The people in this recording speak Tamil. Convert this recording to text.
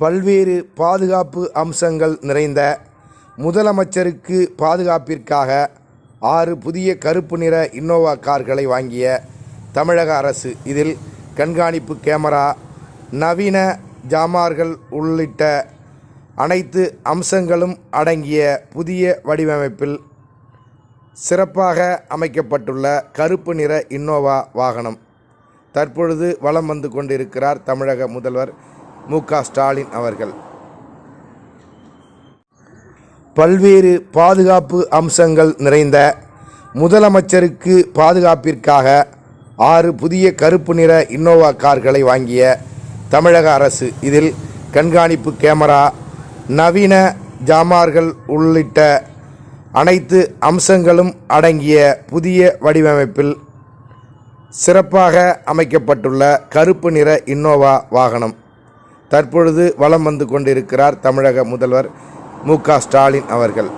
பல்வேறு பாதுகாப்பு அம்சங்கள் நிறைந்த முதலமைச்சருக்கு பாதுகாப்பிற்காக ஆறு புதிய கருப்பு நிற இன்னோவா கார்களை வாங்கிய தமிழக அரசு. இதில் கண்காணிப்பு கேமரா நவீன ஜாமார்கள் உள்ளிட்ட அனைத்து அம்சங்களும் அடங்கிய புதிய வடிவமைப்பில் சிறப்பாக அமைக்கப்பட்டுள்ள கருப்பு நிற இன்னோவா வாகனம். தற்பொழுது வலம் வந்து கொண்டிருக்கிறார் தமிழக முதல்வர் மு. க. ஸ்டாலின் அவர்கள். பல்வேறு பாதுகாப்பு அம்சங்கள் நிறைந்த முதலமைச்சருக்கு பாதுகாப்பிற்காக ஆறு புதிய கருப்பு நிற இன்னோவா கார்களை வாங்கிய தமிழக அரசு இதில் கண்காணிப்பு கேமரா நவீன ஜாமார்கள் உள்ளிட்ட அனைத்து அம்சங்களும் அடங்கிய புதிய வடிவமைப்பில் சிறப்பாக அமைக்கப்பட்டுள்ள கருப்பு நிற இன்னோவா வாகனம். தற்பொழுது வலம் வந்து கொண்டிருக்கிறார் தமிழக முதல்வர் மு க ஸ்டாலின் அவர்கள்.